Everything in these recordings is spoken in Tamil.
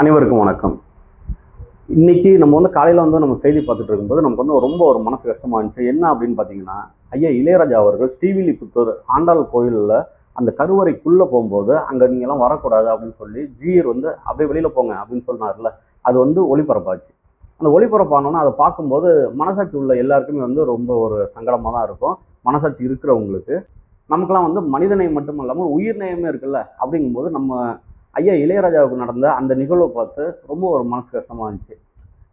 அனைவருக்கும் வணக்கம். இன்னைக்கு நம்ம வந்து காலையில் வந்து நம்ம செய்தி பார்த்துட்டு இருக்கும்போது நமக்கு வந்து ரொம்ப ஒரு மனசு கஷ்டமாக இருந்துச்சு. என்ன அப்படின்னு பார்த்தீங்கன்னா ஐயா இளையராஜா அவர்கள் ஸ்ரீவில்லிபுத்தூர் ஆண்டாள் கோயிலில் அந்த கருவறைக்குள்ளே போகும்போது அங்கே நீங்கள்லாம் வரக்கூடாது அப்படின்னு சொல்லி ஜீயர் வந்து அப்படியே வெளியில் போங்க அப்படின்னு சொன்னார்ல. அது வந்து ஒளிபரப்பாச்சு. அந்த ஒளிபரப்பானோன்னா அதை பார்க்கும்போது மனசாட்சி உள்ள எல்லாருக்குமே வந்து ரொம்ப ஒரு சங்கடமாக தான் இருக்கும். மனசாட்சி இருக்கிறவங்களுக்கு. நமக்கெல்லாம் வந்து மனிதநேயம் மட்டும் இல்லாமல் உயிர் நேயமே இருக்குல்ல? அப்படிங்கும்போது நம்ம ஐயா இளையராஜாவுக்கு நடந்த அந்த நிகழ்வை பார்த்து ரொம்ப ஒரு மனசு கஷ்டமாக இருந்துச்சு.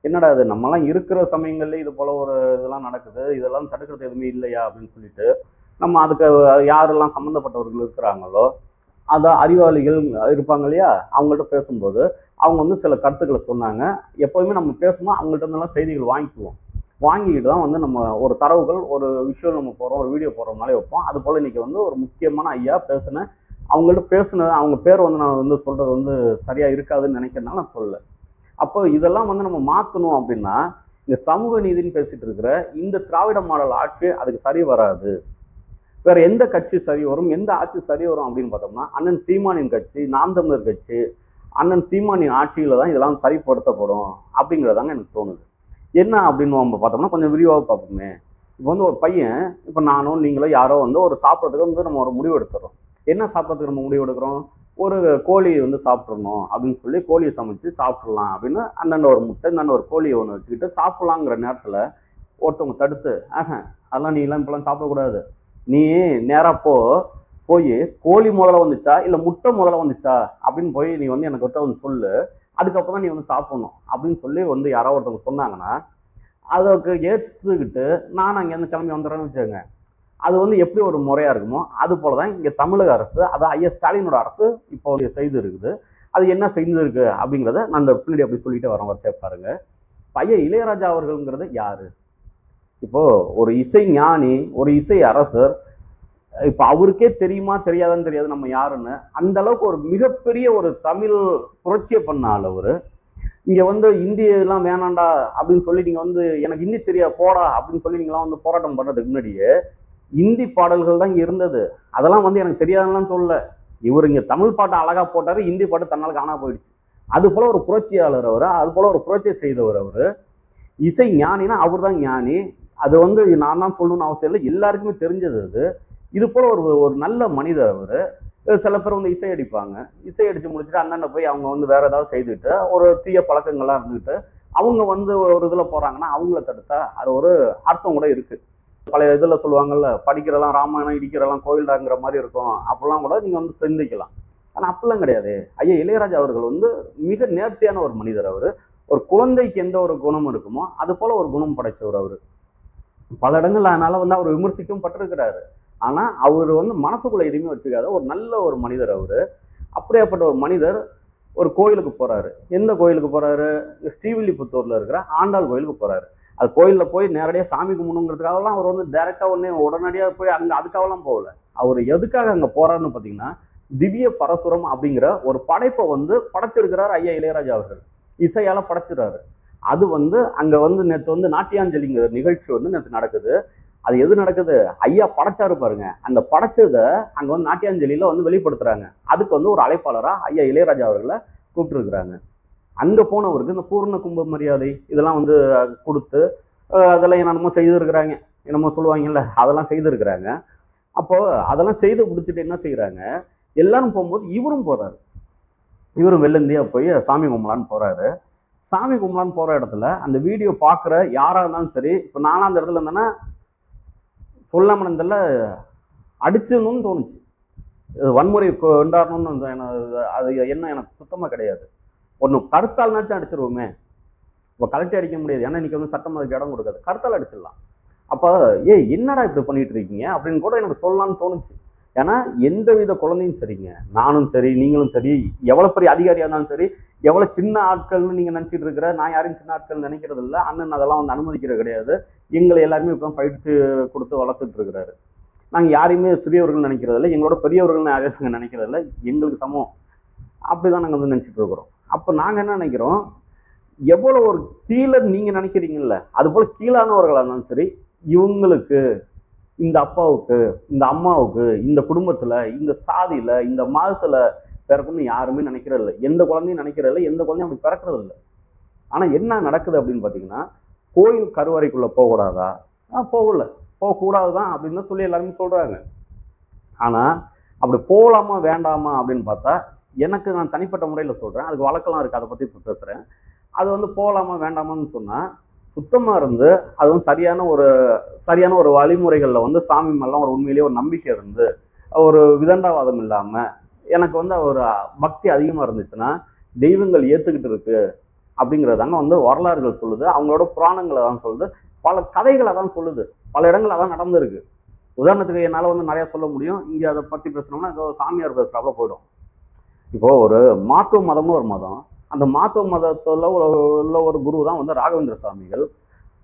என்னடா இது? நம்மலாம் இருக்கிற சமயங்கள்லேயே இது போல் ஒரு இதெல்லாம் நடக்குது. இதெல்லாம் தடுக்கிறது எதுவுமே இல்லையா? அப்படின்னு சொல்லிட்டு நம்ம அதுக்கு யாரெல்லாம் சம்மந்தப்பட்டவர்கள் இருக்கிறாங்களோ அதை அறிவாளிகள் இருப்பாங்க இல்லையா? அவங்கள்ட்ட பேசும்போது அவங்க வந்து சில கருத்துக்களை சொன்னாங்க. எப்போதுமே நம்ம பேசும்போது அவங்கள்ட்ட இருந்தெல்லாம் செய்திகள் வாங்கிக்குவோம். வாங்கிக்கிட்டு தான் வந்து நம்ம ஒரு தரவுகள் ஒரு விஷயம் நம்ம போகிறோம் ஒரு வீடியோ போடுறோம்னாலே வைப்போம். அது போல் இன்றைக்கி வந்து ஒரு முக்கியமான ஐயா பேசின அவங்கள்ட்ட பேசுனது அவங்க பேர் வந்து நான் வந்து சொல்கிறது வந்து சரியாக இருக்காதுன்னு நினைக்கிறதுனால நான் சொல்லலை. அப்போ இதெல்லாம் வந்து நம்ம மாற்றணும் அப்படின்னா இந்த சமூக நீதின்னு பேசிகிட்டு இருக்கிற இந்த திராவிட மாடல் ஆட்சி அதுக்கு சரி வராது. வேறு எந்த கட்சி சரி வரும் எந்த ஆட்சி சரி வரும் அப்படின்னு பார்த்தோம்னா அண்ணன் சீமானின் கட்சி நாம் தமிழர் கட்சி அண்ணன் சீமானின் ஆட்சியில் தான் இதெல்லாம் சரிப்படுத்தப்படும் அப்படிங்கிறதாங்க எனக்கு தோணுது. என்ன அப்படின்னு நம்ம பார்த்தோம்னா கொஞ்சம் விரிவாக பார்ப்போமே. இப்போ வந்து ஒரு பையன் இப்போ நானும் நீங்களோ யாரோ வந்து ஒரு சாப்பிட்றதுக்கு வந்து நம்ம ஒரு முடிவு எடுத்துறோம் என்ன சாப்பிட்றதுக்கு நம்ம முடிவு எடுக்கிறோம்? ஒரு கோழி வந்து சாப்பிட்றணும் அப்படின்னு சொல்லி கோழியை சமைச்சு சாப்பிட்றலாம் அப்படின்னு அந்தாண்ட ஒரு முட்டை இந்தாண்ட ஒரு கோழியை ஒன்று வச்சுக்கிட்டு சாப்பிட்லாங்கிற நேரத்தில் ஒருத்தவங்க தடுத்து ஆஹ அதெல்லாம் நீ எல்லாம் இப்பெல்லாம் சாப்பிடக்கூடாது. நீ நேராக போ. போய் கோழி முதல்ல வந்துச்சா? இல்லை முட்டை முதல்ல வந்துச்சா? அப்படின்னு போய் நீ வந்து எனக்கு ஒருத்த வந்து சொல்லு. அதுக்கப்புறம் தான் நீ வந்து சாப்பிடணும் அப்படின்னு சொல்லி வந்து யாரோ ஒருத்தவங்க சொன்னாங்கன்னா அதுக்கு ஏற்றுக்கிட்டு நான் அங்கேருந்து கிளம்பி வந்துடுறேன்னு வச்சுக்கோங்க. அது வந்து எப்படி ஒரு முறையாக இருக்குமோ அது போல தான் இங்கே தமிழக அரசு அது ஐயா ஸ்டாலினோட அரசு இப்போ வந்து செய்து இருக்குது. அது என்ன செய்திருக்கு அப்படிங்கிறத நான் அந்த பின்னாடி அப்படி சொல்லிட்டு வரேன் வரிசை பாருங்க. இப்போ ஐயா இளையராஜா அவர்கள்ங்கிறது யாரு? இப்போ ஒரு இசை ஞானி ஒரு இசை அரசர் இப்போ அவருக்கே தெரியுமா தெரியாதான்னு தெரியாது நம்ம யாருன்னு. அந்த அளவுக்கு ஒரு மிகப்பெரிய ஒரு தமிழ் புரட்சியை பண்ண ஆள் அவர். இங்கே வந்து இந்தி எல்லாம் வேணாண்டா அப்படின்னு சொல்லி நீங்கள் வந்து எனக்கு ஹிந்தி தெரியா போடா அப்படின்னு சொல்லி நீங்களாம் வந்து போராட்டம் பண்ணுறதுக்கு முன்னாடியே இந்தி பாடல்கள் தான் இங்கே இருந்தது. அதெல்லாம் வந்து எனக்கு தெரியாதுலாம் சொல்லல. இவர் இங்கே தமிழ் பாட்டை அழகாக போட்டார் இந்தி பாட்டு தன்னால் காணா போயிடுச்சு. அது போல ஒரு புரட்சியாளர் அவர் அது போல் ஒரு புரட்சி செய்தவர் அவர். இசை ஞானினா அவர் தான் ஞானி. அது வந்து நான் தான் சொல்லணும்னு அவசியம் இல்லை. எல்லாருக்குமே தெரிஞ்சது அது. இது போல் ஒரு ஒரு நல்ல மனிதர் அவர். சில பேர் வந்து இசை அடிப்பாங்க. இசை அடித்து முடிச்சுட்டு அந்தாண்ட போய் அவங்க வந்து வேறு ஏதாவது செய்துட்டு ஒரு தீய பழக்கங்கள்லாம் இருந்துக்கிட்டு அவங்க வந்து ஒரு இதில் போகிறாங்கன்னா அவங்கள தடுத்தா அது ஒரு அர்த்தம் கூட இருக்குது பழைய இதில் சொல்லுவாங்கல்ல படிக்கிறலாம் ராமாயணம் இடிக்கிறலாம் கோயில்டாங்கிற மாதிரி இருக்கும். அப்போல்லாம் கூட நீங்கள் வந்து சிந்திக்கலாம். ஆனால் அப்படிலாம் கிடையாது. ஐயா இளையராஜா அவர்கள் வந்து மிக நேர்த்தியான ஒரு மனிதர் அவர். ஒரு குழந்தைக்கு எந்த ஒரு குணம் இருக்குமோ அது போல ஒரு குணம் படைச்சவர் அவர். பல இடங்கள் அதனால் வந்து அவர் விமர்சிக்கவும் பட்டிருக்கிறாரு. ஆனால் அவர் வந்து மனசுக்குள்ளே எதுவுமே வச்சுக்காத ஒரு நல்ல ஒரு மனிதர் அவர். அப்படியாப்பட்ட ஒரு மனிதர் ஒரு கோயிலுக்கு போறாரு. எந்த கோயிலுக்கு போறாரு? ஸ்ரீவில்லிபுத்தூர்ல இருக்கிற ஆண்டாள் கோயிலுக்கு போறாரு. அது கோயிலில் போய் நேரடியாக சாமி கும்பிடுங்கிறதுக்காகலாம் அவர் வந்து டைரெக்டாக ஒன்றே உடனடியாக போய் அங்கே அதுக்காகலாம் போகல. அவர் எதுக்காக அங்கே போகிறாருன்னு பார்த்தீங்கன்னா திவ்ய பரசுரம் அப்படிங்கிற ஒரு படைப்பை வந்து படைச்சிருக்கிறார் ஐயா இளையராஜா அவர்கள். இசையால் படைச்சிடுறாரு அது வந்து அங்கே வந்து நேற்று வந்து நாட்டியாஞ்சலிங்கிற நிகழ்ச்சி வந்து நேற்று நடக்குது. அது எது நடக்குது? ஐயா படைச்சாரு பாருங்க. அந்த படைச்சதை அங்கே வந்து நாட்டியாஞ்சலியில் வந்து வெளிப்படுத்துகிறாங்க அதுக்கு வந்து ஒரு அழைப்பாளராக ஐயா இளையராஜா அவர்களை கூப்பிட்டுருக்குறாங்க. அங்கே போனவருக்கு இந்த பூர்ண கும்ப மரியாதை இதெல்லாம் வந்து கொடுத்து அதெல்லாம் என்னென்னமோ செய்திருக்கிறாங்க. என்னமோ சொல்லுவாங்கல்ல அதெல்லாம் செய்திருக்கிறாங்க. அப்போது அதெல்லாம் செய்து முடிச்சுட்டு என்ன செய்கிறாங்க எல்லாரும் போகும்போது இவரும் போகிறாரு இவரும் வெள்ளந்தியாக போய் சாமி கும்பலான்னு போகிறாரு சாமி கும்பலான்னு போகிற இடத்துல அந்த வீடியோ பார்க்குற யாராக இருந்தாலும் சரி இப்போ நானும் அந்த இடத்துல இருந்தேன்னா சொல்லாமல் இருந்தல அடிச்சணும்னு தோணுச்சு. வன்முறை கொண்டாடணும்னு அது என்ன எனக்கு சுத்தமாக கிடையாது. ஒன்று கருத்தால்னாச்சும் அடிச்சிருவோமே. இப்போ கலெக்டே அடிக்க முடியாது. ஏன்னா இன்னைக்கு வந்து சட்டம் அதுக்கு இடம் கொடுக்காது. கருத்தால் அடிச்சிடலாம். அப்போ ஏய் என்னடா இப்படி பண்ணிட்டு இருக்கீங்க? அப்படின்னு கூட எனக்கு சொல்லலாம்னு தோணுச்சு. ஏன்னா எந்த வித குழந்தையும் சரிங்க. நானும் சரி நீங்களும் சரி எவ்வளோ பெரிய அதிகாரியாக இருந்தாலும் சரி எவ்வளோ சின்ன ஆட்கள்னு நீங்கள் நினச்சிட்டு இருக்கிற நான் யாரையும் சின்ன ஆட்கள் நினைக்கிறது இல்லை. அண்ணன் அதெல்லாம் வந்து அனுமதிக்கிறது கிடையாது. எங்களை எல்லாருமே இப்போ பயிற்சி கொடுத்து வளர்த்துட்டு இருக்கிறாரு. நாங்கள் யாரையுமே சிறியவர்கள் நினைக்கிறது இல்லை. எங்களோட பெரியவர்கள் யாரையும் நாங்கள் நினைக்கிறது இல்லை. எங்களுக்கு சமம். அப்படி தான் நாங்கள் வந்து நினச்சிட்டு இருக்கிறோம். அப்போ நாங்கள் என்ன நினைக்கிறோம்? எவ்வளோ ஒரு கீழே நீங்கள் நினைக்கிறீங்கல்ல அது போல் கீழானவர்களாக இருந்தாலும் சரி இவங்களுக்கு இந்த அப்பாவுக்கு இந்த அம்மாவுக்கு இந்த குடும்பத்தில் இந்த சாதியில் இந்த மதத்தில் பிறக்கணும்னு யாருமே நினைக்கிறது இல்லை. எந்த குழந்தையும் நினைக்கிறது இல்லை எந்த குழந்தையும் அப்படி பிறக்கிறது இல்லை. ஆனால் என்ன நடக்குது அப்படின்னு பார்த்தீங்கன்னா கோயில் கருவறைக்குள்ளே போகக்கூடாதா? ஆ போகல. போகக்கூடாது தான் அப்படின்னு சொல்லி எல்லாருமே சொல்கிறாங்க ஆனால் அப்படி போகலாமா வேண்டாமா அப்படின்னு பார்த்தா எனக்கு நான் தனிப்பட்ட முறையில் சொல்கிறேன் அதுக்கு வழக்கெல்லாம் இருக்குது அதை பற்றி இப்போ பேசுகிறேன் அது வந்து போகலாமா வேண்டாமான்னு சொன்னால் சுத்தமாக இருந்து அது வந்து சரியான ஒரு சரியான ஒரு வழிமுறைகளில் வந்து சாமி மேலாம் ஒரு உண்மையிலேயே ஒரு நம்பிக்கை இருந்து ஒரு விதண்டாவாதம் இல்லாமல் எனக்கு வந்து ஒரு பக்தி அதிகமாக இருந்துச்சுன்னா தெய்வங்கள் ஏற்றுக்கிட்டு இருக்கு அப்படிங்கிறதாங்க வந்து வரலாறுகள் சொல்லுது. அவங்களோட புராணங்களை தான் சொல்லுது. பல கதைகளை தான் சொல்லுது. பல இடங்கள் அதான் நடந்திருக்கு. உதாரணத்துக்கு என்னால் வந்து நிறையா சொல்ல முடியும். இங்கே அதை பற்றி பேசினோம்னா ஏதோ சாமியார் பேசுகிறாப்புல போயிடும். இப்போது ஒரு மாத்துவ மதம்னு ஒரு மதம். அந்த மாத்துவ மதத்தில் உள்ள ஒரு குரு தான் வந்து ராகவேந்திர சாமிகள்.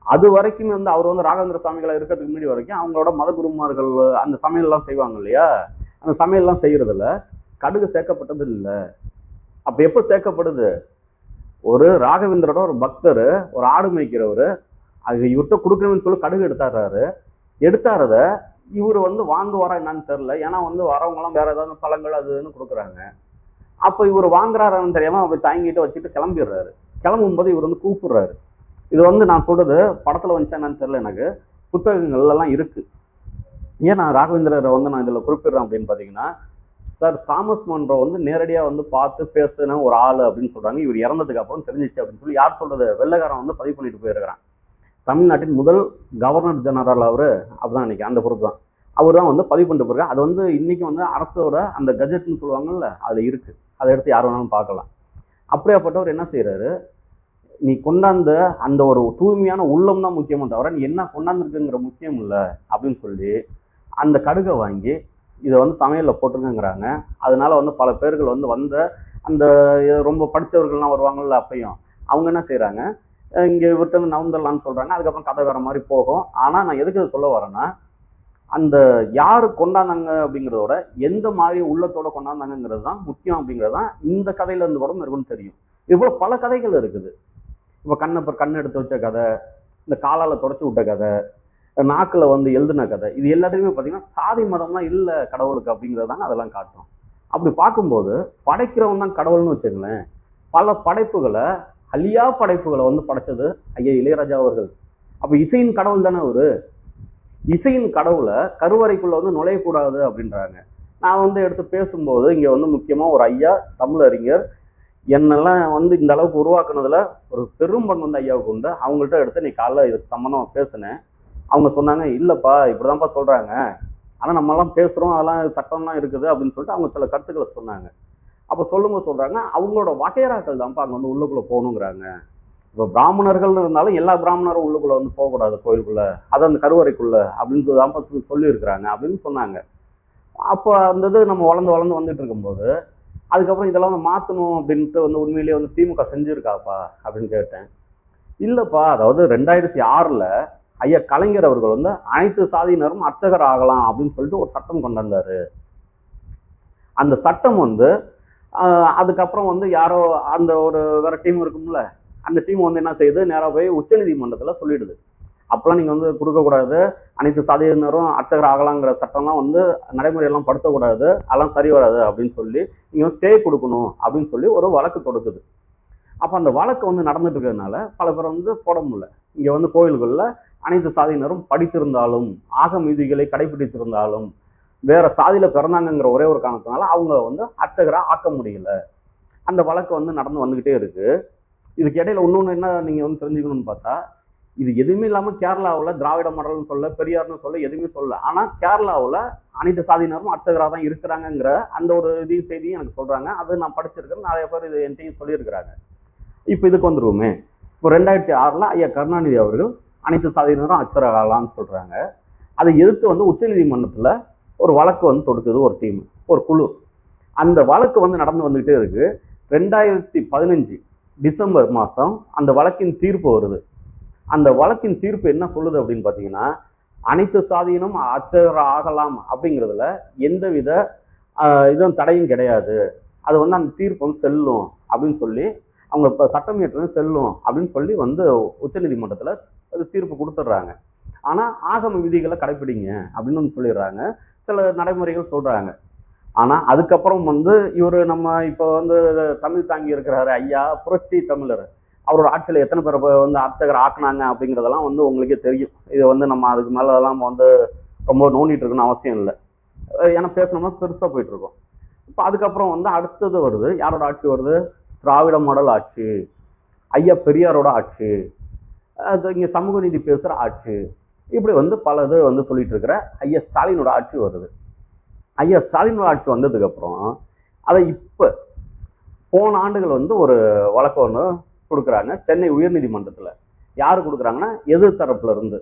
அது வரைக்கும் வந்து அவர் வந்து ராகவேந்திர சாமிகளை இருக்கிறதுக்கு முன்னாடி வரைக்கும் அவங்களோட மத குருமார்கள் அந்த சமையல்லாம் செய்வாங்க இல்லையா? அந்த சமையல்லாம் செய்கிறதில்ல கடுகு சேர்க்கப்பட்டது இல்லை அப்போ எப்போ சேர்க்கப்படுது? ஒரு ராகவேந்திரோட ஒரு பக்தர் ஒரு ஆடு மேய்க்கிறவர் அது இவர்கிட்ட கொடுக்கணும்னு சொல்லி கடுகு எடுத்தாடுறாரு எடுத்தாரத இவர் வந்து வாங்குவாரா என்னன்னு தெரில ஏன்னா வந்து வரவங்களாம் வேற ஏதாவது பழங்கள் அதுன்னு கொடுக்குறாங்க. அப்போ இவர் வாங்குறாருன்னு தெரியாமல் அப்படி தாங்கிட்டு வச்சுட்டு கிளம்பிடுறாரு. கிளம்பும்போது இவர் வந்து கூப்பிடுறாரு. இது வந்து நான் சொல்றது படத்தில் வந்துச்சா என்னன்னு தெரியல எனக்கு. புத்தகங்கள்லாம் இருக்கு. ஏன் நான் ராகவேந்திரரை வந்து நான் இதில் குறிப்பிடுறேன் அப்படின்னு பார்த்தீங்கன்னா சார் தாமஸ் மன்றோ வந்து நேரடியாக வந்து பார்த்து பேசுன ஒரு ஆள் அப்படின்னு சொல்கிறாங்க இவர் இறந்ததுக்கு அப்புறம் தெரிஞ்சிச்சு அப்படின்னு சொல்லி யார் சொல்றது? வெள்ளக்காரன் வந்து பதிவு பண்ணிட்டு போயிருக்கிறான். தமிழ்நாட்டின் முதல் கவர்னர் ஜெனரல் அவர் அப்படிதான் நினைக்கிறேன் அந்த பொறுப்பு தான். அவர் தான் வந்து பதிவு பண்ணிட்டு போயிருக்காரு. அது வந்து இன்னைக்கு வந்து அரசோட அந்த கஜெட்னு சொல்லுவாங்கல்ல அதில் இருக்குது அதை எடுத்து யார் வேணாலும் பார்க்கலாம். அப்படியாப்பட்டவர் என்ன செய்கிறாரு நீ கொண்டாந்த அந்த ஒரு தூய்மையான உள்ளம் தான் முக்கியமே தவிர நீ என்ன கொண்டாந்துருக்குங்கிற முக்கியம் இல்லை அப்படின்னு சொல்லி அந்த கடுகை வாங்கி இதை வந்து சமையலில் போட்டிருக்கேங்கிறாங்க. அதனால வந்து பல பேர்கள் வந்து வந்த அந்த ரொம்ப படித்தவர்கள்லாம் வருவாங்கல்ல அப்பையும். அவங்க என்ன செய்கிறாங்க இங்கே விட்டு வந்து நவுந்தரலான்னு சொல்கிறாங்க அதுக்கப்புறம் கதை வேறு மாதிரி போகும். ஆனால் நான் எதுக்கு இதை சொல்ல வரேன்னா அந்த யார் கொண்டாந்தாங்க அப்படிங்கிறத விட எந்த மாதிரி உள்ளத்தோட கொண்டாந்தாங்கங்கிறது தான் முக்கியம் அப்படிங்கிறது தான் இந்த கதையிலேருந்து கூட மேற்கொண்டு தெரியும். இதுபோல் பல கதைகள் இருக்குது. இப்போ கண்ணப்பர் கண் எடுத்து வச்ச கதை இந்த காலால் தொடச்சி விட்ட கதை நாக்கில் வந்து எழுதின கதை இது எல்லாத்துலேயுமே பார்த்தீங்கன்னா சாதி மதம்லாம் இல்லை கடவுளுக்கு அப்படிங்கிறது தாங்க அதெல்லாம் காட்டும். அப்படி பார்க்கும்போது படைக்கிறவன் தான் கடவுள்னு வச்சுங்களேன் பல படைப்புகளை அழியா படைப்புகளை வந்து படைச்சது ஐயா இளையராஜா அவர்கள். அப்போ இசையின் கடவுள் தானே அவர். இசையின் கடவுளை கருவறைக்குள்ள வந்து நுழையக்கூடாது அப்படின்றாங்க. நான் வந்து எடுத்து பேசும்போது இங்கே வந்து முக்கியமாக ஒரு ஐயா தமிழறிஞர் என்னெல்லாம் வந்து இந்த அளவுக்கு உருவாக்குனதுல ஒரு பெரும் பங்கு வந்து ஐயாவுக்கு உண்டு. அவங்கள்ட்ட எடுத்து நீ காலைல இதுக்கு சம்மந்தமாக பேசினேன் அவங்க சொன்னாங்க இல்லைப்பா இப்படிதான்ப்பா சொல்கிறாங்க ஆனால் நம்மலாம் பேசுகிறோம் அதெல்லாம் சட்டம்லாம் இருக்குது அப்படின்னு சொல்லிட்டு அவங்க சில கருத்துக்களை சொன்னாங்க. அப்போ சொல்லும்போது சொல்கிறாங்க அவங்களோட வகையறாக்கள் தான்ப்பா அங்கே வந்து உள்ளுக்குள்ளே போகணுங்கிறாங்க. இப்போ பிராமணர்கள்னு இருந்தாலும் எல்லா பிராமணரும் உள்ளுக்குள்ளே வந்து போகக்கூடாது கோயிலுக்குள்ளே அது அந்த கருவறைக்குள்ளே அப்படின்னு தான் சொல்லி- சொல்லியிருக்கிறாங்க அப்படின்னு சொன்னாங்க. அப்போ அந்த இது நம்ம வளர்ந்து வளர்ந்து வந்துட்டு இருக்கும்போது அதுக்கப்புறம் இதெல்லாம் வந்து மாற்றணும் அப்படின்ட்டு வந்து உண்மையிலேயே வந்து திமுக செஞ்சுருக்காப்பா அப்படின்னு கேட்டேன். இல்லைப்பா அதாவது ரெண்டாயிரத்தி ஆறில் ஐயா கலைஞர் அவர்கள் வந்து அனைத்து சாதியினரும் அர்ச்சகர் ஆகலாம் அப்படின்னு சொல்லிட்டு ஒரு சட்டம் கொண்டு வந்தார் அந்த சட்டம் வந்து அதுக்கப்புறம் வந்து யாரோ அந்த ஒரு வேற டீம் இருக்கும்ல அந்த டீம் வந்து என்ன செய்யுது? நேராக போய் உச்சநீதிமன்றத்தில் சொல்லிடுது. அப்போல்லாம் நீங்கள் வந்து கொடுக்கக்கூடாது அனைத்து சாதியினரும் அர்ச்சகர் ஆகலாங்கிற சட்டம்லாம் வந்து நடைமுறையெல்லாம் படுத்தக்கூடாது. அதெல்லாம் சரி வராது அப்படின்னு சொல்லி நீங்கள் ஸ்டே கொடுக்கணும் அப்படின்னு சொல்லி ஒரு வழக்கு தொடுக்குது. அப்போ அந்த வழக்கு வந்து நடந்துட்டு இருக்கிறதுனால பல பேர் வந்து போட முடியல. இங்கே வந்து கோயில்களில் அனைத்து சாதியினரும் படித்திருந்தாலும் ஆகம் விதிகளை கடைபிடித்திருந்தாலும் வேற சாதியில் பிறந்தாங்கங்கிற ஒரே ஒரு காரணத்தினால அவங்க வந்து அர்ச்சகராக ஆக்க முடியல. அந்த வழக்கு வந்து நடந்து வந்துக்கிட்டே இருக்குது இதுக்கு இடையில இன்னொன்று என்ன நீங்கள் வந்து தெரிஞ்சுக்கணும்னு பார்த்தா இது எதுவுமே இல்லாமல் கேரளாவில் திராவிட மாடல்னு சொல்ல பெரியார்னு சொல்ல எதுவுமே சொல்ல ஆனால் கேரளாவில் அனைத்து சாதியினரும் அர்ச்சகராக தான் இருக்கிறாங்கங்கிற அந்த ஒரு இதையும் செய்தியும் எனக்கு சொல்கிறாங்க அது நான் படிச்சிருக்கேன். நிறைய பேர் இது என்கிட்டையும் சொல்லியிருக்கிறாங்க. இப்போ இதுக்கு வந்துருவோமே. இப்போ ரெண்டாயிரத்தி ஆறில் ஐயா கருணாநிதி அவர்கள் அனைத்து சாதியினரும் அர்ச்சகராகலாம்னு சொல்கிறாங்க அதை எதிர்த்து வந்து உச்சநீதிமன்றத்தில் ஒரு வழக்கு வந்து தொடுக்குது ஒரு டீம் ஒரு குழு. அந்த வழக்கு வந்து நடந்து வந்துக்கிட்டே இருக்குது ரெண்டாயிரத்தி பதினஞ்சு டிசம்பர் மாதம் அந்த வழக்கின் தீர்ப்பு வருது. அந்த வழக்கின் தீர்ப்பு என்ன சொல்லுது அப்படின்னு பார்த்தீங்கன்னா அனைத்து சாதியினும் அர்ச்சகர் ஆகலாம் அப்படிங்கிறதுல எந்தவித இதுவும் தடையும் கிடையாது. அது வந்து அந்த தீர்ப்பு வந்து செல்லும் அப்படின்னு சொல்லி அவங்க இப்போ சட்டம் ஏற்றது செல்லும் அப்படின்னு சொல்லி வந்து உச்சநீதிமன்றத்தில் அது தீர்ப்பு கொடுத்துட்றாங்க. ஆனால் ஆகம விதிகளை கடைப்பிடிங்க அப்படின்னு சொல்லிடுறாங்க. சில நடைமுறைகள் சொல்கிறாங்க ஆனால் அதுக்கப்புறம் வந்து இவர் நம்ம இப்போ வந்து தமிழ் தாங்கி இருக்கிறாரு ஐயா புரட்சி தமிழர். அவரோட ஆட்சியில் எத்தனை பேர் வந்து அர்ச்சகர் ஆக்குனாங்க அப்படிங்கிறதெல்லாம் வந்து உங்களுக்கே தெரியும். இது வந்து நம்ம அதுக்கு மேலெல்லாம் வந்து ரொம்ப நோண்டிட்டு இருக்கணும்னு அவசியம் இல்லை. ஏன்னா பேசணும்னா பெருசாக போயிட்டுருக்கோம். இப்போ அதுக்கப்புறம் வந்து அடுத்தது வருது. யாரோட ஆட்சி வருது? திராவிட மாடல் ஆட்சி. ஐயா பெரியாரோட ஆட்சி. அது இங்கே சமூக நீதி பேசுகிற ஆட்சி. இப்படி வந்து பல இது வந்து சொல்லிட்டு இருக்கிற ஐயா ஸ்டாலினோட ஆட்சி வருது. ஐயா ஸ்டாலின் ஆட்சி வந்ததுக்கப்புறம் அதை இப்போ போன ஆண்டுகள் வந்து ஒரு வழக்கு ஒன்று கொடுக்குறாங்க சென்னை உயர்நீதிமன்றத்தில். யார் கொடுக்குறாங்கன்னா எதிர் தரப்புல இருந்து.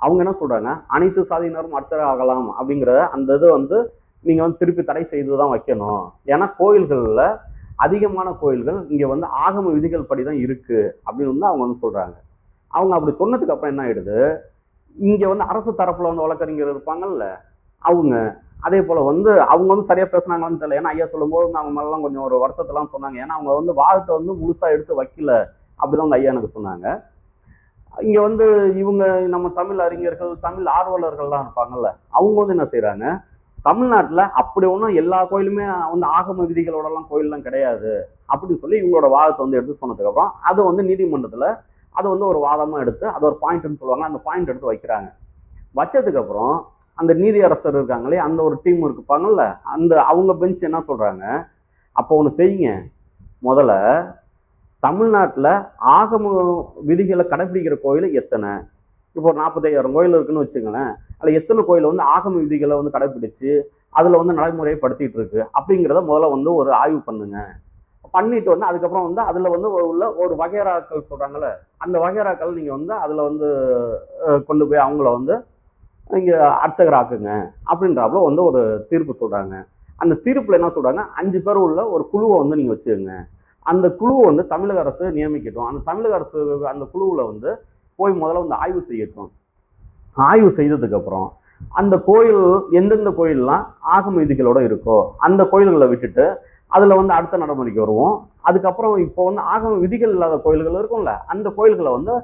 அவங்க என்ன சொல்கிறாங்க அனைத்து சாதியினரும் அர்ச்சகர் ஆகலாம் அப்படிங்கிற அந்த இது வந்து நீங்கள் வந்து திருப்பி தடை செய்து தான் வைக்கணும். ஏன்னா கோயில்களில் அதிகமான கோயில்கள் இங்கே வந்து ஆகம விதிகள் படி தான் இருக்குது அப்படின்னு வந்து அவங்க வந்து சொல்கிறாங்க அவங்க அப்படி சொன்னதுக்கு அப்புறம் என்ன ஆயிடுது? இங்கே வந்து அரசு தரப்பில் வந்து வழக்கறிஞர் இருப்பாங்கல்ல அவங்க அதே போல் வந்து அவங்க வந்து சரியாக பேசுனாங்களான்னு தெரியல. ஏன்னா ஐயா சொல்லும்போது அவங்க மேலாம் கொஞ்சம் ஒரு வருத்தத்தெல்லாம் சொன்னாங்க. ஏன்னா அவங்க வந்து வாதத்தை வந்து முழுசாக எடுத்து வைக்கல அப்படிதான் அந்த ஐயா எனக்கு சொன்னாங்க. இங்கே வந்து இவங்க நம்ம தமிழ் அறிஞர்கள் தமிழ் ஆர்வலர்கள்லாம் இருப்பாங்கல்ல அவங்க வந்து என்ன செய்கிறாங்க தமிழ்நாட்டில் அப்படி ஒன்றும் எல்லா கோயிலுமே வந்து ஆகம விதிகளோடலாம் கோயிலெலாம் கிடையாது அப்படின்னு சொல்லி இவங்களோட வாதத்தை வந்து எடுத்து சொன்னதுக்கப்புறம் அது வந்து நீதிமன்றத்தில் அதை வந்து ஒரு வாதமாக எடுத்து அது ஒரு பாயிண்ட்னு சொல்லுவாங்க. அந்த பாயிண்ட் எடுத்து வைக்கிறாங்க. வச்சதுக்கப்புறம் அந்த நீதியரசர் இருக்காங்களே அந்த ஒரு டீம் இருப்பாங்கல்ல அந்த அவங்க பெஞ்ச் என்ன சொல்கிறாங்க அப்போ ஒன்று செய்யுங்க. முதல்ல தமிழ்நாட்டில் ஆகம விதிகளை கடைப்பிடிக்கிற கோயில் எத்தனை? இப்போ ஒரு நாற்பத்தையாயிரம் கோயில் இருக்குன்னு வச்சுங்களேன் அதில் எத்தனை கோயில் வந்து ஆகம விதிகளை வந்து கடைப்பிடிச்சு அதில் வந்து நடைமுறைப்படுத்திட்டு இருக்கு? அப்படிங்கிறத முதல்ல வந்து ஒரு ஆய்வு பண்ணுங்க. பண்ணிட்டு வந்து அதுக்கப்புறம் வந்து அதில் வந்து உள்ள ஒரு வகைராக்கள் சொல்கிறாங்கல்ல அந்த வகைராக்கள் நீங்கள் வந்து அதில் வந்து கொண்டு போய் அவங்கள வந்து இங்கே அர்ச்சகர் ஆக்குங்க அப்படின்றாப்புல வந்து ஒரு தீர்ப்பு சொல்கிறாங்க அந்த தீர்ப்பில் என்ன சொல்கிறாங்க அஞ்சு பேர் உள்ள ஒரு குழுவை வந்து நீங்கள் வச்சுக்கோங்க. அந்த குழுவை வந்து தமிழக அரசு நியமிக்கட்டும். அந்த தமிழக அரசு அந்த குழுவில் வந்து போய் முதல்ல வந்து ஆய்வு செய்யட்டும். ஆய்வு செய்ததுக்கப்புறம் அந்த கோயில் எந்தெந்த கோயிலெலாம் ஆகம விதிகளோட இருக்கோ அந்த கோயில்களை விட்டுட்டு அதில் வந்து அடுத்த நடைமுறைக்கு வருவோம். அதுக்கப்புறம் இப்போ வந்து ஆகம விதிகள் இல்லாத கோயில்கள் இருக்கும்ல அந்த கோயில்களை வந்து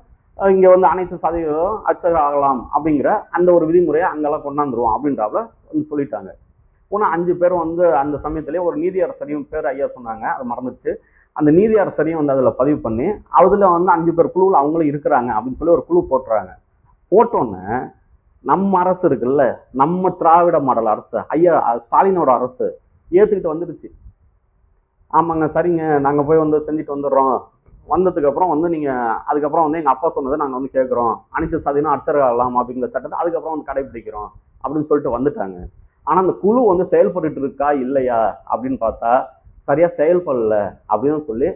இங்கே வந்து அனைத்து சாதிகளும் அர்ச்சகர் ஆகலாம் அப்படிங்கிற அந்த ஒரு விதிமுறையை அங்கெல்லாம் கொண்டாந்துருவோம் அப்படின்றாப்புல வந்து சொல்லிட்டாங்க. போனால் அஞ்சு பேரும் வந்து அந்த சமயத்திலே ஒரு நீதியரசரையும் பேர் ஐயா சொன்னாங்க. அது மறந்துடுச்சு அந்த நீதியரசரையும் வந்து அதில் பதிவு பண்ணி அதில் வந்து அஞ்சு பேர் குழுவில் அவங்களும் இருக்கிறாங்க அப்படின்னு சொல்லி ஒரு குழு போட்டுறாங்க. போட்டோன்னே நம்ம அரசு இருக்குல்ல நம்ம திராவிட மாடல் அரசு ஐயா ஸ்டாலினோட அரசு ஏற்றுக்கிட்டு வந்துடுச்சு. ஆமாங்க சரிங்க நாங்கள் போய் வந்து செஞ்சுட்டு வந்துடுறோம். வந்ததுக்கப்புறம் வந்து நீங்கள் அதுக்கப்புறம் வந்து எங்கள் அப்பா சொன்னதை நாங்கள் வந்து கேட்குறோம். அனைத்து சாதியினும் அர்ச்சகர் ஆகலாம் அப்படிங்கிற சட்டத்தை அதுக்கப்புறம் வந்து கடைபிடிக்கிறோம் அப்படின்னு சொல்லிட்டு வந்துட்டாங்க. ஆனால் அந்த குழு வந்து செயல்பட்டு இருக்கா இல்லையா அப்படின்னு பார்த்தா சரியாக செயல்படல அப்படின்னு சொல்லி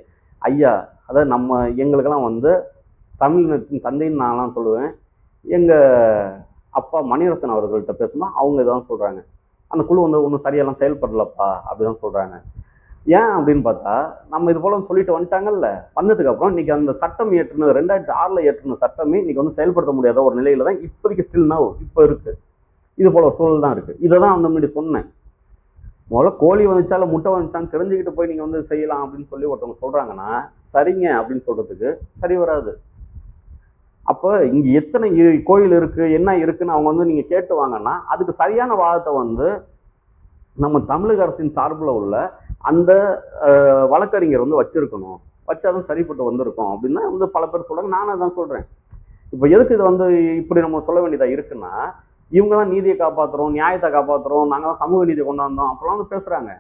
ஐயா அதாவது நம்ம எங்களுக்கெல்லாம் வந்து தமிழினத்தின் தந்தைன்னு நான்லாம் சொல்லுவேன். எங்கள் அப்பா மணிரசன் அவர்கள்ட்ட பேசும்போது அவங்க இதான் சொல்கிறாங்க அந்த குழு வந்து ஒன்றும் சரியெல்லாம் செயல்படலப்பா அப்படிதான் சொல்கிறாங்க ஏன் அப்படின்னு பார்த்தா நம்ம இது போல சொல்லிட்டு வந்துட்டாங்கல்ல. வந்ததுக்கப்புறம் இன்னைக்கு அந்த சட்டம் ஏற்றுன ரெண்டாயிரத்தி ஆறில் ஏற்றுன சட்டமே இன்னைக்கு வந்து செயல்படுத்த முடியாத ஒரு நிலையில தான் இப்போதைக்கு ஸ்டில் நான் இப்போ இருக்குது இது போல ஒரு சூழல் தான் இருக்குது இதை தான் அந்த முன்னாடி சொன்னேன். முதல்ல கோழி வந்துச்சா இல்லை முட்டை வந்துச்சான்னு தெரிஞ்சுக்கிட்டு போய் நீங்கள் வந்து செய்யலாம் அப்படின்னு சொல்லி ஒருத்தவங்க சொல்கிறாங்கன்னா சரிங்க அப்படின்னு சொல்கிறதுக்கு சரி வராது. அப்போ இங்கே எத்தனை கோயில் இருக்குது என்ன இருக்குன்னு அவங்க வந்து நீங்கள் கேட்டு வாங்கன்னா அதுக்கு சரியான வாதத்தை வந்து நம்ம தமிழக அரசின் சார்பில் உள்ள அந்த வழக்கறிஞர் வந்து வச்சிருக்கணும். வச்சாதான் சரிப்பட்டு வந்திருக்கும் அப்படின்னா வந்து பல பேர் சொல்கிறாங்க நானே அதான் சொல்கிறேன் இப்போ எதுக்கு இது வந்து இப்படி நம்ம சொல்ல வேண்டியதாக இருக்குன்னா இவங்க தான் நீதியை காப்பாற்றுறோம் நியாயத்தை காப்பாற்றுறோம் நாங்கள் தான் சமூக நீதியை கொண்டு வந்தோம் அப்போலாம் வந்து பேசுகிறாங்க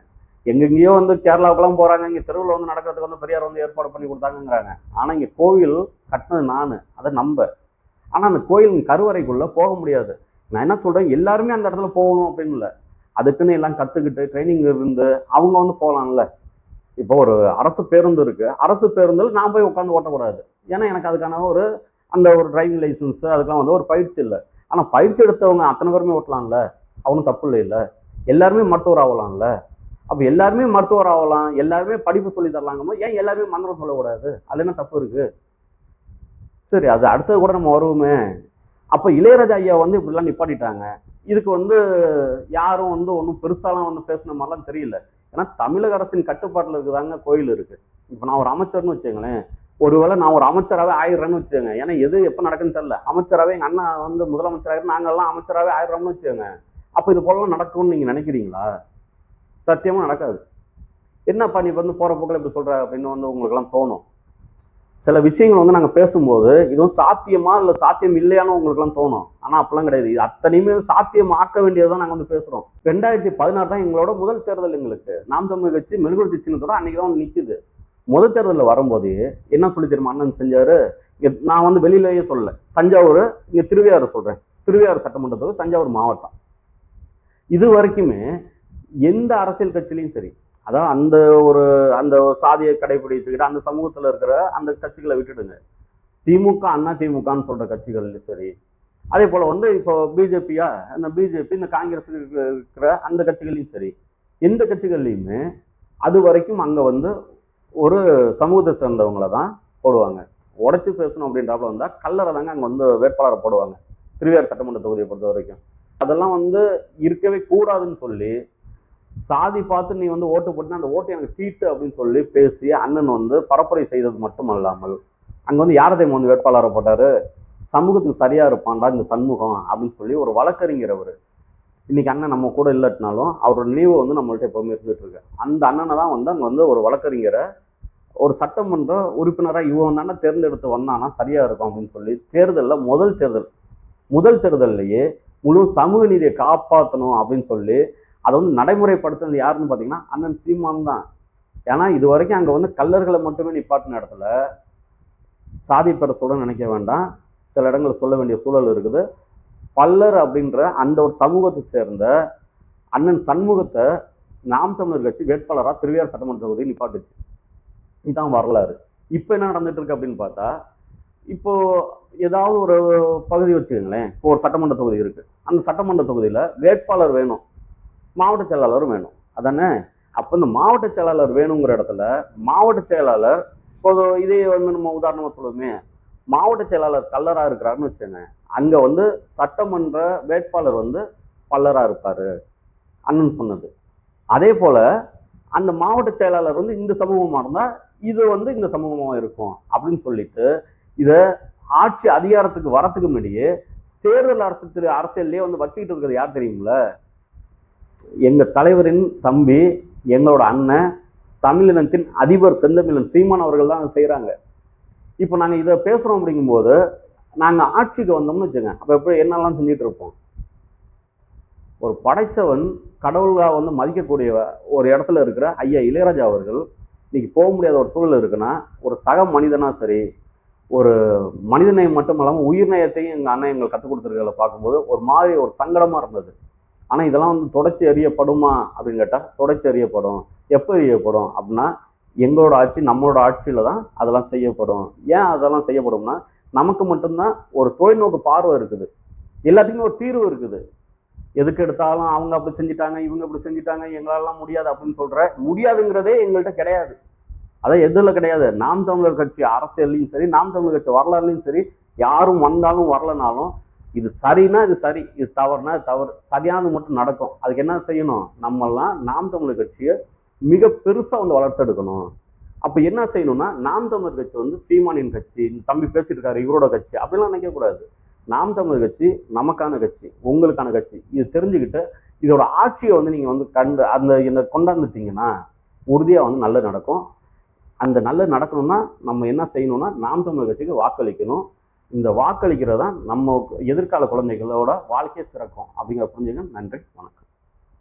எங்கெங்கேயோ வந்து கேரளாவுக்குலாம் போகிறாங்க இங்கே தெருவில் வந்து நடக்கிறதுக்கு வந்து பெரியார் வந்து ஏற்பாடு பண்ணி கொடுத்தாங்கங்கிறாங்க. ஆனால் இங்கே கோவில் கட்டினது நான். அதை நம்ப. ஆனால் அந்த கோயில் கருவறைக்குள்ளே போக முடியாது. நான் என்ன சொல்கிறேன் எல்லாருமே அந்த இடத்துல போகணும் அப்படின்னு இல்லை. அதுக்குன்னு எல்லாம் கற்றுக்கிட்டு ட்ரைனிங் இருந்து அவங்க வந்து போகலாம்ல இப்போ ஒரு அரசு பேருந்து இருக்குது அரசு பேருந்தில் நான் போய் உட்காந்து ஓட்டக்கூடாது. ஏன்னா எனக்கு அதுக்கான ஒரு அந்த ஒரு டிரைவிங் லைசன்ஸு அதுக்கெலாம் வந்து ஒரு பயிற்சி இல்லை. ஆனால் பயிற்சி எடுத்தவங்க அத்தனை பேருமே ஓட்டலாம்ல? அவனும் தப்பு இல்லைல்ல எல்லாருமே மருத்துவர் ஆகலாம்ல? அப்போ எல்லாருமே மருத்துவர் ஆகலாம். எல்லாருமே படிப்பு சொல்லி தரலாங்கும் ஏன் எல்லாருமே மந்திரம் சொல்லக்கூடாது? அதில் என்ன தப்பு இருக்குது சரி அது அடுத்தது கூட நம்ம வருவோமே. அப்போ இளையராஜா ஐயா வந்து இப்படிலாம் நிப்பாட்டிட்டாங்க. இதுக்கு வந்து யாரும் வந்து ஒன்றும் பெருசாலாம் வந்து பேசின மாதிரிலாம் தெரியல. ஏன்னா தமிழக அரசின் கட்டுப்பாட்டில் இருக்குதாங்க கோயில் இருக்குது இப்போ நான் ஒரு அமைச்சர்னு வச்சுங்களேன் ஒருவேளை நான் ஒரு அமைச்சராகவே ஆயிடுறேன்னு வச்சுக்கோங்க. ஏன்னா எது எப்போ நடக்குன்னு தெரில அமைச்சராகவே எங்கள் அண்ணா வந்து முதலமைச்சராக நாங்கள்லாம் அமைச்சராகவே ஆயிடுறோம்னு வச்சுக்கோங்க. அப்போ இது போலலாம் நடக்கும்னு நீங்கள் நினைக்கிறீங்களா? சத்தியமாக நடக்காது. என்னப்பா நீ வந்து போகிற போக்கில் இப்படி சொல்கிற அப்படின்னு வந்து உங்களுக்கெல்லாம் தோணும். சில விஷயங்கள் வந்து நாங்கள் பேசும்போது இது வந்து சாத்தியமா இல்லை சாத்தியம் இல்லையானு உங்களுக்குலாம் தோணும். ஆனால் அப்பெல்லாம் கிடையாது. இது அத்தனையுமே சாத்தியம் ஆக்க வேண்டியதான் நாங்கள் வந்து பேசுகிறோம் ரெண்டாயிரத்தி பதினாறு தான் எங்களோட முதல் தேர்தல் எங்களுக்கு. நாம் தமிழ் கட்சி மெழுகுவர்த்தி சின்னத்தோட அன்னைக்கு தான் வந்து நிற்குது முதல் தேர்தலில் வரும்போது என்ன சொல்லி தெரியுமா? அண்ணன் செஞ்சார். இங்கே நான் வந்து வெளியிலேயே சொல்லலை. தஞ்சாவூர் இங்கே திருவையாறு சொல்கிறேன் திருவையாறு சட்டமன்றத்துக்கு தஞ்சாவூர் மாவட்டம். இது வரைக்குமே எந்த அரசியல் கட்சியிலையும் சரி அதான் அந்த ஒரு அந்த ஒரு சாதியை கடைபிடிச்சுக்கிட்டு அந்த சமூகத்தில் இருக்கிற அந்த கட்சிகளை விட்டுடுங்க. திமுக அண்ணா திமுகன்னு சொல்கிற கட்சிகள் சரி. அதே போல் வந்து இப்போ பிஜேபியா அந்த பிஜேபி இந்த காங்கிரஸுக்கு இருக்கிற அந்த கட்சிகள்லையும் சரி. எந்த கட்சிகள்லையுமே அது வரைக்கும் அங்கே வந்து ஒரு சமூகத்தை சேர்ந்தவங்கள தான் போடுவாங்க. உடச்சி பேசணும் அப்படின்றாப்புல வந்தால் கல்லறை தாங்க அங்கே வந்து வேட்பாளரை போடுவாங்க. திருவையாறு சட்டமன்ற தொகுதியை பொறுத்த வரைக்கும். அதெல்லாம் வந்து இருக்கவே கூடாதுன்னு சொல்லி சாதி பார்த்து நீ வந்து ஓட்டு போட்டுனா அந்த ஓட்டு எனக்கு தீட்டு அப்படின்னு சொல்லி பேசி அண்ணன் வந்து பரப்புரை செய்தது மட்டும் அல்லாமல் அங்கே வந்து யாரை தெரியுமா வந்து வேட்பாளரை போட்டார்? சமூகத்துக்கு சரியாக இருப்பான்டா இந்த சண்முகம் அப்படின்னு சொல்லி ஒரு வழக்கறிஞர் அவர். இன்னைக்கு அண்ணன் நம்ம கூட இல்லட்டினாலும் அவரோட நினைவு வந்து நம்மள்ட்ட எப்போவுமே இருந்துட்டு இருக்கு. அந்த அண்ணனை தான் வந்து அங்கே வந்து ஒரு வழக்கறிஞரை ஒரு சட்டமன்ற உறுப்பினராக இவன் தானே தேர்ந்தெடுத்து வந்தானா சரியாக இருக்கும் அப்படின்னு சொல்லி தேர்தலில் முதல் தேர்தல் முதல் தேர்தல்லையே முழு சமூக நீதியை காப்பாற்றணும் அப்படின்னு சொல்லி அதை வந்து நடைமுறைப்படுத்துனது யாருன்னு பார்த்தீங்கன்னா அண்ணன் சீமான் தான். ஏன்னா இது வரைக்கும் அங்கே வந்து கல்லர்களை மட்டுமே நிப்பாட்டின இடத்துல சாதி பெற சொல்ல நினைக்க வேண்டாம். சில இடங்களில் சொல்ல வேண்டிய சூழல் இருக்குது. பல்லர் அப்படின்ற அந்த ஒரு சமூகத்தை சேர்ந்த அண்ணன் சண்முகத்தை நாம் தமிழர் கட்சி வேட்பாளராக திருவையார் சட்டமன்ற தொகுதியில் நிப்பாட்டுச்சு. இதுதான் வரலாறு. இப்போ என்ன நடந்துட்டு இருக்கு அப்படின்னு பார்த்தா இப்போ ஏதாவது ஒரு பகுதி வச்சுக்கோங்களேன். இப்போ ஒரு சட்டமன்ற தொகுதி இருக்கு. அந்த சட்டமன்ற தொகுதியில் வேட்பாளர் வேணும். மாவட்ட செயலாளரும் வேணும். அதானே? அப்போ இந்த மாவட்ட செயலாளர் வேணுங்கிற இடத்துல மாவட்ட செயலாளர் இப்போ இதே வந்து நம்ம உதாரணமாக சொல்லுவோமே மாவட்ட செயலாளர் கல்லராக இருக்கிறாருன்னு வச்சுக்கோங்க. அங்கே வந்து சட்டமன்ற வேட்பாளர் வந்து பல்லராக இருப்பார். அண்ணன் சொன்னது. அதே போல் அந்த மாவட்ட செயலாளர் வந்து இந்த சமூகமாக இருந்தால் இது வந்து இந்த சமூகமாக இருக்கும் அப்படின்னு சொல்லிட்டு இதை ஆட்சி அதிகாரத்துக்கு வரத்துக்கு முன்னாடியே தேர்தல் அரசு திரு அரசியல்லையே வந்து வச்சுக்கிட்டு இருக்கிறது யார் தெரியுங்களா எங்கள் தலைவரின் தம்பி எங்களோட அண்ணன் தமிழினத்தின் அதிபர் செந்தமிழன் சீமான் அவர்கள் தான் அதை செய்கிறாங்க இப்போ நாங்கள் இதை பேசுகிறோம் அப்படிங்கும்போது நாங்கள் ஆட்சிக்கு வந்தோம்னு வச்சுங்க அப்போ எப்படி என்னெல்லாம் செஞ்சுட்டு இருப்போம்? ஒரு படைச்சவன் கடவுளாக வந்து மதிக்கக்கூடிய ஒரு இடத்துல இருக்கிற ஐயா இளையராஜா அவர்கள் இன்னைக்கு போக முடியாத ஒரு சூழல் இருக்குன்னா ஒரு சக மனிதனாக சரி ஒரு மனிதநேயம் மட்டும் இல்லாமல் உயிர்நேயத்தையும் எங்கள் அண்ணன் எங்களுக்கு கற்றுக் கொடுத்துருக்கிறத பார்க்கும்போது ஒரு மாதிரி ஒரு சங்கடமாக இருந்தது. ஆனால் இதெல்லாம் வந்து தொடர்ச்சி அறியப்படுமா அப்படின்னு கேட்டால் தொடர்ச்சி அறியப்படும். எப்போ அறியப்படும் அப்படின்னா எங்களோட ஆட்சி நம்மளோட ஆட்சியில் தான் அதெல்லாம் செய்யப்படும். ஏன் அதெல்லாம் செய்யப்படும்னா நமக்கு மட்டும்தான் ஒரு தொலைநோக்கு பார்வை இருக்குது. எல்லாத்துக்குமே ஒரு தீர்வு இருக்குது. எதுக்கு எடுத்தாலும் அவங்க அப்படி செஞ்சுட்டாங்க இவங்க இப்படி செஞ்சுட்டாங்க எங்களாலாம் முடியாது அப்படின்னு சொல்கிற முடியாதுங்கிறதே எங்கள்கிட்ட கிடையாது. அதான் எதில் கிடையாது? நாம் தமிழர் கட்சி அரசியல்லையும் சரி நாம் தமிழர் கட்சி வரலாறுலையும் சரி யாரும் வந்தாலும் வரலனாலும் இது சரின்னா இது சரி இது தவறுனா இது தவறு சரியானது மட்டும் நடக்கும். அதுக்கு என்ன செய்யணும்? நம்மெல்லாம் நாம் தமிழர் கட்சியை மிக பெருசாக வந்து வளர்த்தெடுக்கணும் அப்போ என்ன செய்யணும்னா நாம் தமிழர் கட்சி வந்து சீமானின் கட்சி இந்த தம்பி பேசிட்டு இருக்காரு இவரோட கட்சி அப்படிலாம் நினைக்கக்கூடாது. நாம் தமிழர் கட்சி நமக்கான கட்சி உங்களுக்கான கட்சி. இது தெரிஞ்சுக்கிட்டு இதோட ஆட்சியை வந்து நீங்கள் வந்து கண்டு அந்த என்னை கொண்டாந்துட்டீங்கன்னா உறுதியாக வந்து நல்லது நடக்கும். அந்த நல்லது நடக்கணும்னா நம்ம என்ன செய்யணும்னா நாம் தமிழர் கட்சிக்கு வாக்களிக்கணும். இந்த வாக்களிக்கிறது தான் நம்ம எதிர்கால குழந்தைகளோட வாழ்க்கையை சிறக்கும். அப்படிங்கிற புரிஞ்சுங்க நன்றி. வணக்கம்.